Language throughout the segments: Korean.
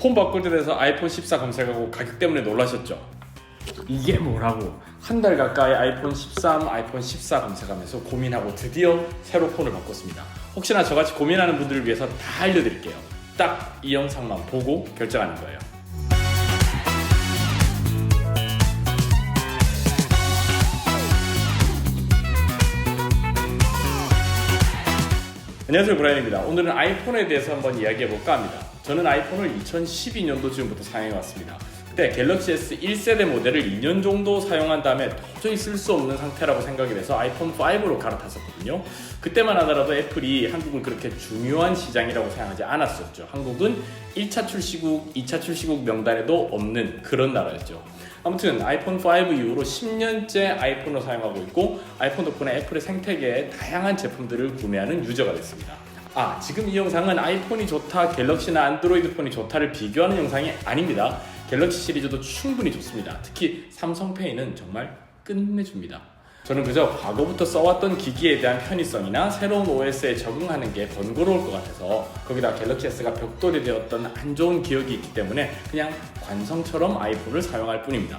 폰 바꿀 때 돼서 아이폰 14 검색하고 가격 때문에 놀라셨죠? 이게 뭐라고 한 달 가까이 아이폰 13, 아이폰 14 검색하면서 고민하고 드디어 새로 폰을 바꿨습니다. 혹시나 저같이 고민하는 분들을 위해서 다 알려드릴게요. 딱 이 영상만 보고 결정하는 거예요. 안녕하세요 브라이언입니다. 오늘은 아이폰에 대해서 한번 이야기해 볼까 합니다. 저는 아이폰을 2012년도 즈음부터 사용해 왔습니다. 그때 갤럭시 S 1세대 모델을 2년 정도 사용한 다음에 도저히 쓸 수 없는 상태라고 생각이 돼서 아이폰 5로 갈아탔었거든요. 그때만 하더라도 애플이 한국은 그렇게 중요한 시장이라고 생각하지 않았었죠. 한국은 1차 출시국, 2차 출시국 명단에도 없는 그런 나라였죠. 아무튼 아이폰 5 이후로 10년째 아이폰을 사용하고 있고 아이폰 덕분에 애플의 생태계에 다양한 제품들을 구매하는 유저가 됐습니다. 아 지금 이 영상은 아이폰이 좋다, 갤럭시나 안드로이드 폰이 좋다를 비교하는 영상이 아닙니다. 갤럭시 시리즈도 충분히 좋습니다. 특히 삼성페이는 정말 끝내줍니다. 저는 그저 과거부터 써왔던 기기에 대한 편의성이나 새로운 OS에 적응하는 게 번거로울 것 같아서 거기다 갤럭시 S가 벽돌이 되었던 안 좋은 기억이 있기 때문에 그냥 관성처럼 아이폰을 사용할 뿐입니다.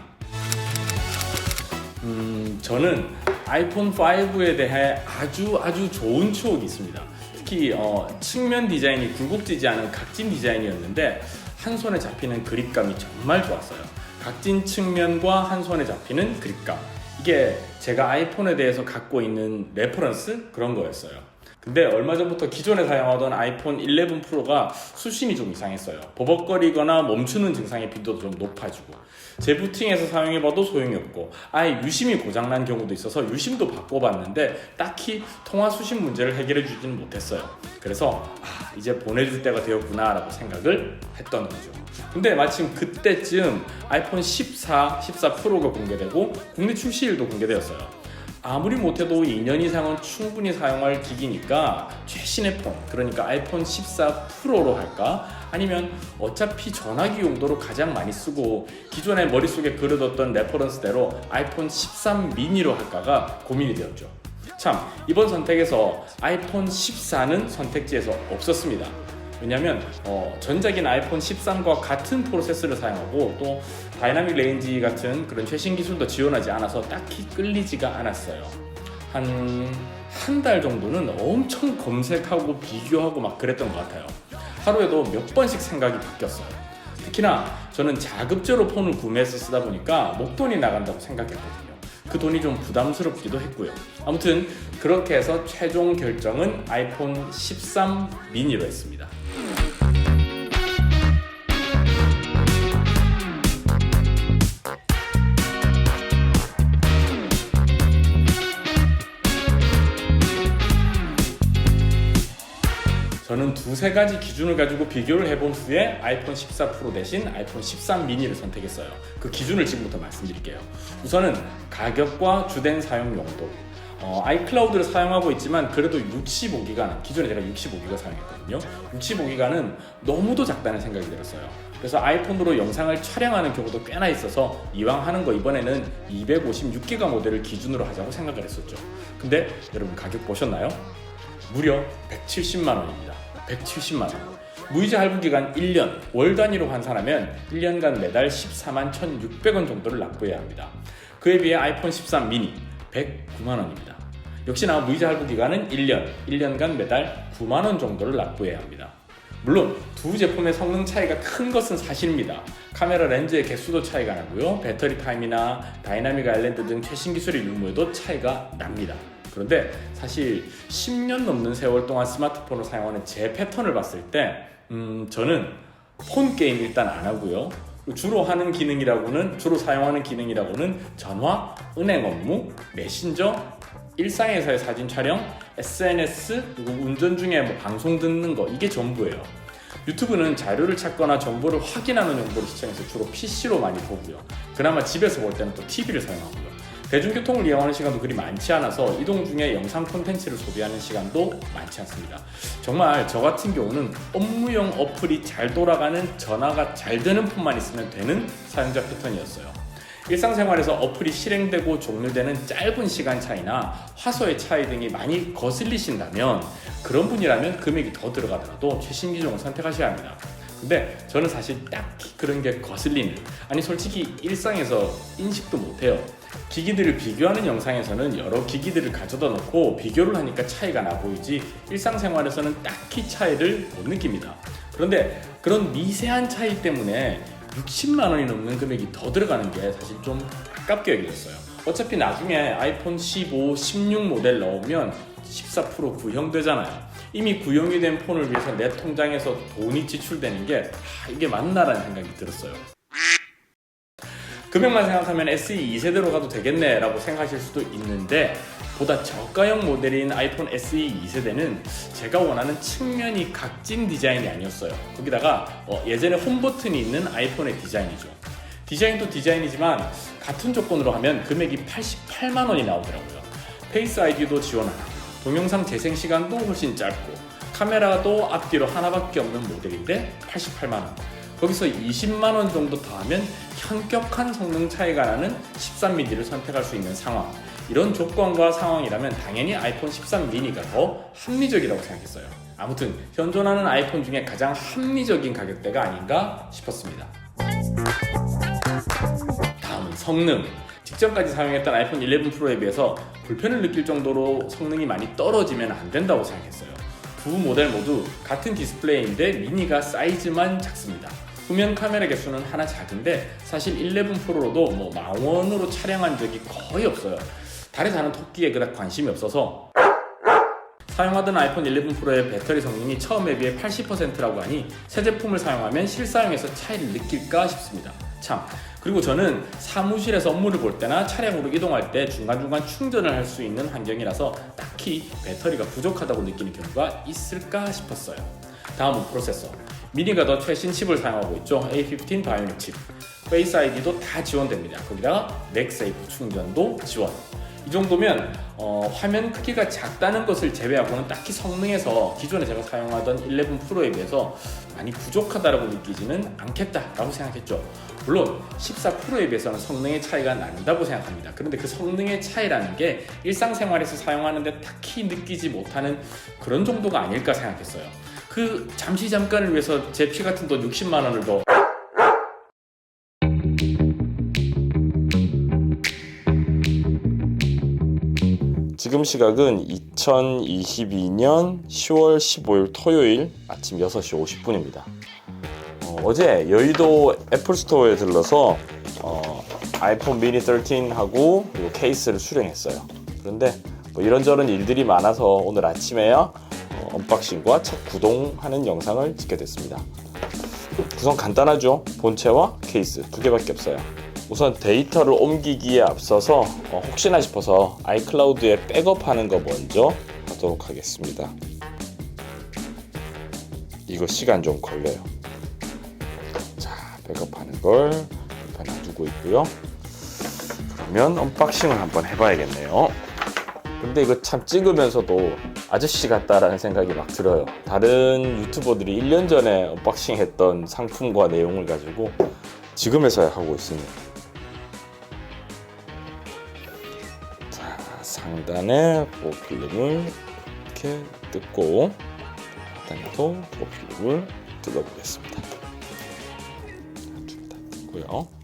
음, 저는 아이폰 5에 대해 아주 아주 좋은 추억이 있습니다. 특히 어, 측면 디자인이 굴곡지지 않은 각진 디자인이었는데 한 손에 잡히는 그립감이 정말 좋았어요. 각진 측면과 한 손에 잡히는 그립감. 이게 제가 아이폰에 대해서 갖고 있는 레퍼런스 그런 거였어요. 근데 얼마 전부터 기존에 사용하던 아이폰 11 프로가 수심이 좀 이상했어요. 버벅거리거나 멈추는 증상의 빈도도 좀 높아지고 재부팅해서 사용해봐도 소용이 없고 아예 유심이 고장난 경우도 있어서 유심도 바꿔봤는데 딱히 통화 수심 문제를 해결해 주지는 못했어요. 그래서 아, 이제 보내줄 때가 되었구나 라고 생각을 했던 거죠. 근데 마침 그때쯤 아이폰 14, 14 프로가 공개되고 국내 출시일도 공개되었어요. 아무리 못해도 2년 이상은 충분히 사용할 기기니까 최신의 폰, 그러니까 아이폰 14 프로로 할까? 아니면 어차피 전화기 용도로 가장 많이 쓰고 기존에 머릿속에 그려뒀던 레퍼런스대로 아이폰 13 미니로 할까가 고민이 되었죠. 참, 이번 선택에서 아이폰 14는 선택지에서 없었습니다. 왜냐하면 어, 전작인 아이폰 13과 같은 프로세서를 사용하고 또 다이나믹 레인지 같은 그런 최신 기술도 지원하지 않아서 딱히 끌리지가 않았어요. 한 한 달 정도는 엄청 검색하고 비교하고 막 그랬던 것 같아요. 하루에도 몇 번씩 생각이 바뀌었어요. 특히나 저는 자급제로 폰을 구매해서 쓰다 보니까 목돈이 나간다고 생각했거든요. 그 돈이 좀 부담스럽기도 했고요. 아무튼 그렇게 해서 최종 결정은 아이폰 13 미니로 했습니다. 저는 두세 가지 기준을 가지고 비교를 해본 후에 아이폰 14 프로 대신 아이폰 13 미니를 선택했어요. 그 기준을 지금부터 말씀드릴게요. 우선은 가격과 주된 사용 용도. 어, 아이클라우드를 사용하고 있지만 그래도 65기가 기존에 제가 65기가 사용했거든요. 65기가는 너무도 작다는 생각이 들었어요. 그래서 아이폰으로 영상을 촬영하는 경우도 꽤나 있어서 이왕 하는 거 이번에는 256기가 모델을 기준으로 하자고 생각을 했었죠. 근데 여러분 가격 보셨나요? 무려 170만 원입니다. 170만 원. 무이자 할부 기간 1년, 월 단위로 환산하면 1년간 매달 14만 1,600원 정도를 납부해야 합니다. 그에 비해 아이폰 13 미니 109만 원입니다. 역시나 무이자 할부 기간은 1년, 1년간 매달 9만 원 정도를 납부해야 합니다. 물론 두 제품의 성능 차이가 큰 것은 사실입니다. 카메라 렌즈의 개수도 차이가 나고요. 배터리 타임이나 다이나믹 아일랜드 등 최신 기술의 유무에도 차이가 납니다. 그런데 사실 10년 넘는 세월 동안 스마트폰을 사용하는 제 패턴을 봤을 때, 음, 저는 폰 게임 일단 안 하고요. 주로 하는 기능이라고는, 주로 사용하는 기능이라고는 전화, 은행 업무, 메신저, 일상에서의 사진 촬영, SNS, 그리고 운전 중에 뭐 방송 듣는 거, 이게 전부예요. 유튜브는 자료를 찾거나 정보를 확인하는 용도로 시청해서 주로 PC로 많이 보고요. 그나마 집에서 볼 때는 또 TV를 사용하고요. 대중교통을 이용하는 시간도 그리 많지 않아서 이동 중에 영상 콘텐츠를 소비하는 시간도 많지 않습니다. 정말 저 같은 경우는 업무용 어플이 잘 돌아가는 전화가 잘 되는 폰만 있으면 되는 사용자 패턴이었어요. 일상생활에서 어플이 실행되고 종료되는 짧은 시간 차이나 화소의 차이 등이 많이 거슬리신다면 그런 분이라면 금액이 더 들어가더라도 최신 기종을 선택하셔야 합니다. 근데 저는 사실 딱히 그런 게 거슬리는 아니 솔직히 일상에서 인식도 못해요. 기기들을 비교하는 영상에서는 여러 기기들을 가져다 놓고 비교를 하니까 차이가 나 보이지 일상생활에서는 딱히 차이를 못 느낍니다. 그런데 그런 미세한 차이 때문에 60만 원이 넘는 금액이 더 들어가는 게 사실 좀 아깝게 여겨졌어요. 어차피 나중에 아이폰 15, 16 모델 넣으면 14% 구형되잖아요. 이미 구형이 된 폰을 위해서 내 통장에서 돈이 지출되는 게 아, 이게 맞나라는 생각이 들었어요. 금액만 생각하면 SE 2세대로 가도 되겠네라고 생각하실 수도 있는데 보다 저가형 모델인 아이폰 SE 2세대는 제가 원하는 측면이 각진 디자인이 아니었어요. 거기다가 어, 예전에 홈 버튼이 있는 아이폰의 디자인이죠. 디자인도 디자인이지만 같은 조건으로 하면 금액이 88만 원이 나오더라고요. 페이스 아이디도 지원 안 하고 동영상 재생 시간도 훨씬 짧고 카메라도 앞뒤로 하나밖에 없는 모델인데 88만 원. 거기서 20만 원 정도 더하면 현격한 성능 차이가 나는 13mm를 선택할 수 있는 상황. 이런 조건과 상황이라면 당연히 아이폰 13 미니가 더 합리적이라고 생각했어요. 아무튼 현존하는 아이폰 중에 가장 합리적인 가격대가 아닌가 싶었습니다. 다음은 성능. 직전까지 사용했던 아이폰 11 프로에 비해서 불편을 느낄 정도로 성능이 많이 떨어지면 안 된다고 생각했어요. 두 모델 모두 같은 디스플레이인데 미니가 사이즈만 작습니다. 후면 카메라 개수는 하나 작은데 사실 11 프로로도 뭐 망원으로 촬영한 적이 거의 없어요. 달에 사는 토끼에 그닥 관심이 없어서 사용하던 아이폰 11 프로의 배터리 성능이 처음에 비해 80%라고 하니 새 제품을 사용하면 실사용에서 차이를 느낄까 싶습니다. 참. 그리고 저는 사무실에서 업무를 볼 때나 차량으로 이동할 때 중간중간 충전을 할 수 있는 환경이라서 딱히 배터리가 부족하다고 느끼는 경우가 있을까 싶었어요. 다음은 프로세서. 미니가 더 최신 칩을 사용하고 있죠. A15 바이오닉 칩. 페이스 아이디도 다 지원됩니다. 거기다가 맥세이프 충전도 지원. 이 정도면 어, 화면 크기가 작다는 것을 제외하고는 딱히 성능에서 기존에 제가 사용하던 11 프로에 비해서 많이 부족하다고 느끼지는 않겠다라고 생각했죠. 물론 14 프로에 비해서는 성능의 차이가 난다고 생각합니다. 그런데 그 성능의 차이라는 게 일상생활에서 사용하는데 딱히 느끼지 못하는 그런 정도가 아닐까 생각했어요. 그 잠시 잠깐을 위해서 제 피 같은 돈 60만 원을 더 지금 시각은 2022년 10월 15일 토요일 아침 6시 50분입니다. 어, 제 여의도 애플 스토어에 들러서 어, 아이폰 미니 13하고 그리고 케이스를 수령했어요. 그런데 뭐 이런저런 일들이 많아서 오늘 아침에요 어, 언박싱과 첫 구동하는 영상을 찍게 됐습니다. 구성 간단하죠. 본체와 케이스 두 개밖에 없어요. 우선 데이터를 옮기기에 앞서서 어, 혹시나 싶어서 아이클라우드에 백업하는 거 먼저 하도록 하겠습니다. 이거 시간 좀 걸려요. 자, 백업하는 걸 옆에 놔두고 있고요. 그러면 언박싱을 한번 해봐야겠네요. 근데 이거 참 찍으면서도 아저씨 같다라는 생각이 막 들어요. 다른 유튜버들이 1년 전에 언박싱 했던 상품과 내용을 가지고 지금에서야 하고 있습니다. 자, 상단에 보필름을 이렇게 뜯고 하단에도 보필름을 뜯어보겠습니다. 둘다 뜯고요.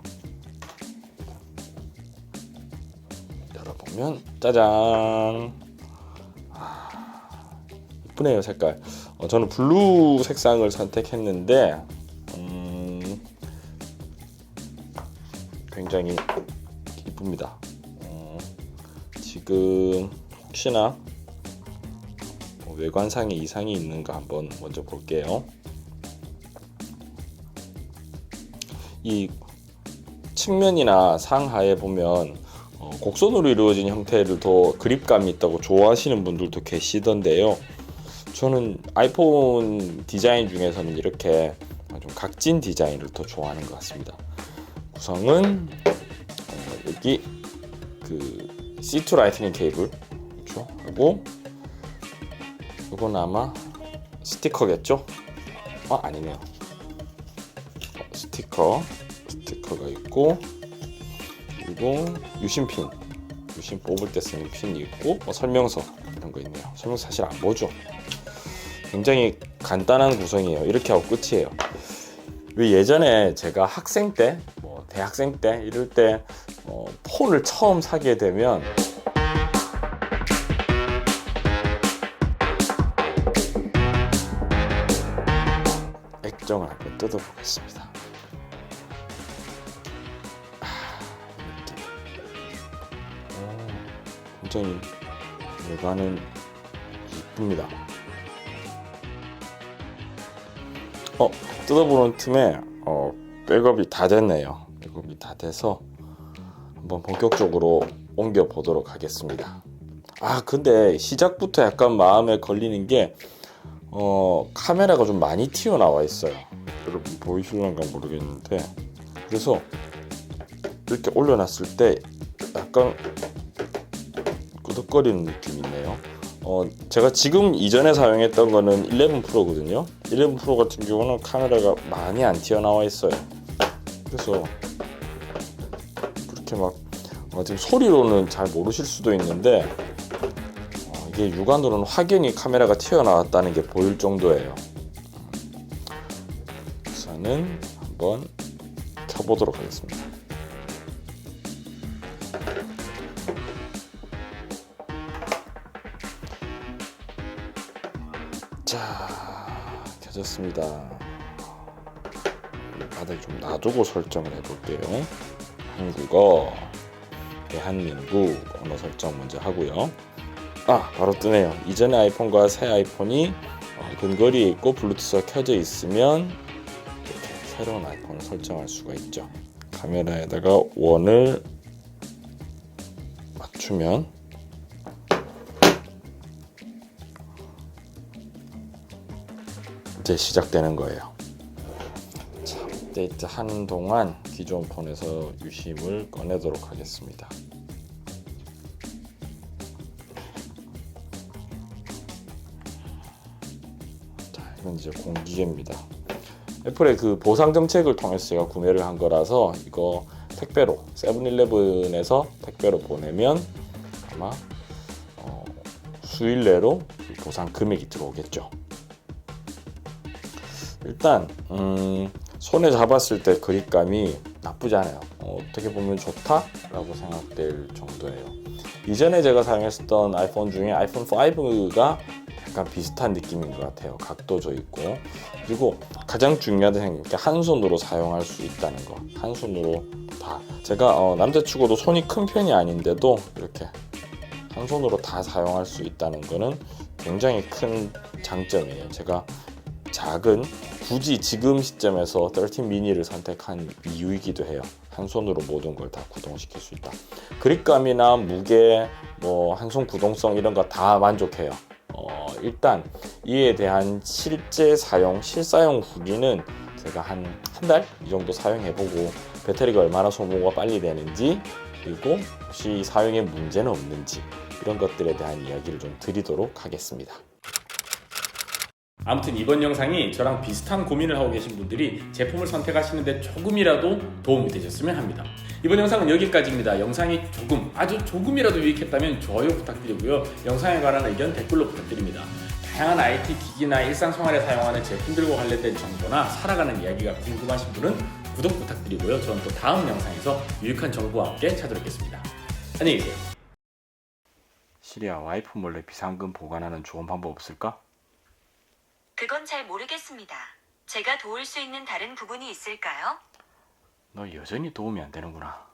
보면 짜잔. 이쁘네요 색깔. 어, 저는 블루 색상을 선택했는데 음, 굉장히 이쁩니다. 어, 지금 혹시나 뭐 외관상에 이상이 있는가 한번 먼저 볼게요. 이 측면이나 상하에 보면 어, 곡선으로 이루어진 형태를 더 그립감이 있다고 좋아하시는 분들도 계시던데요. 저는 아이폰 디자인 중에서는 이렇게 좀 각진 디자인을 더 좋아하는 것 같습니다. 구성은 어, 여기 그 C2 라이트닝 케이블 그렇죠? 하고 이건 아마 스티커겠죠? 아 아니네요. 어, 스티커 스티커가 있고 그리고 유심핀 유심 뽑을 때 쓰는 핀이 있고 뭐 설명서 이런 거 있네요. 설명서 사실 안 보죠. 굉장히 간단한 구성이에요. 이렇게 하고 끝이에요. 왜 예전에 제가 학생 때, 뭐 대학생 때 이럴 때 어, 폰을 처음 사게 되면 액정을 한번 뜯어보겠습니다. 굉장히 외관은 이쁩니다. 어, 뜯어보는 틈에 어, 백업이 다 됐네요. 백업이 다 돼서 한번 본격적으로 옮겨 보도록 하겠습니다. 아, 근데 시작부터 약간 마음에 걸리는 게 어, 카메라가 좀 많이 튀어나와 있어요. 여러분 보이실런가 모르겠는데 그래서 이렇게 올려놨을 때 약간 끄덕거리는 느낌이 있네요. 어, 제가 지금 이전에 사용했던 거는 11 프로거든요. 11 프로 같은 경우는 카메라가 많이 안 튀어나와 있어요. 그래서 그렇게 막 어, 지금 소리로는 잘 모르실 수도 있는데 어, 이게 육안으로는 확연히 카메라가 튀어나왔다는 게 보일 정도예요. 우선은 한번 켜보도록 하겠습니다. 켜졌습니다. 바닥에 좀 놔두고 설정을 해볼게요. 한국어, 대한민국 언어 설정 먼저 하고요. 아, 바로 뜨네요. 이전의 아이폰과 새 아이폰이 어, 근거리에 있고 블루투스가 켜져 있으면 이렇게 새로운 아이폰을 설정할 수가 있죠. 카메라에다가 원을 맞추면 이제 시작되는 거예요. 자, 업데이트 하는 동안 기존 폰에서 유심을 꺼내도록 하겠습니다. 자, 이건 이제 공기계입니다. 애플의 그 보상 정책을 통해서 제가 구매를 한 거라서 이거 택배로 세븐일레븐에서 택배로 보내면 아마 어, 수일 내로 이 보상 금액이 들어오겠죠. 일단 음, 손에 잡았을 때 그립감이 나쁘지 않아요. 어, 떻게 보면 좋다라고 생각될 정도예요. 이전에 제가 사용했었던 아이폰 중에 아이폰 5가 약간 비슷한 느낌인 것 같아요. 각도져 있고 그리고 가장 중요하다 게한 손으로 사용할 수 있다는 거. 한 손으로 다. 제가 어, 남자치고도 손이 큰 편이 아닌데도 이렇게 한 손으로 다 사용할 수 있다는 거는 굉장히 큰 장점이에요. 제가 작은 굳이 지금 시점에서 13 미니를 선택한 이유이기도 해요. 한 손으로 모든 걸 다 구동시킬 수 있다. 그립감이나 무게, 뭐 한 손 구동성 이런 거 다 만족해요. 어, 일단 이에 대한 실제 사용, 실사용 후기는 제가 한 한 달 이 정도 사용해보고 배터리가 얼마나 소모가 빨리 되는지 그리고 혹시 사용에 문제는 없는지 이런 것들에 대한 이야기를 좀 드리도록 하겠습니다. 아무튼 이번 영상이 저랑 비슷한 고민을 하고 계신 분들이 제품을 선택하시는데 조금이라도 도움이 되셨으면 합니다. 이번 영상은 여기까지입니다. 영상이 조금, 아주 조금이라도 유익했다면 좋아요 부탁드리고요. 영상에 관한 의견 댓글로 부탁드립니다. 다양한 IT 기기나 일상생활에 사용하는 제품들과 관련된 정보나 살아가는 이야기가 궁금하신 분은 구독 부탁드리고요. 저는 또 다음 영상에서 유익한 정보와 함께 찾아뵙겠습니다. 안녕히 계세요. 시리아 와이프 몰래 비상금 보관하는 좋은 방법 없을까? 그건 잘 모르겠습니다. 제가 도울 수 있는 다른 부분이 있을까요? 너 여전히 도움이 안 되는구나.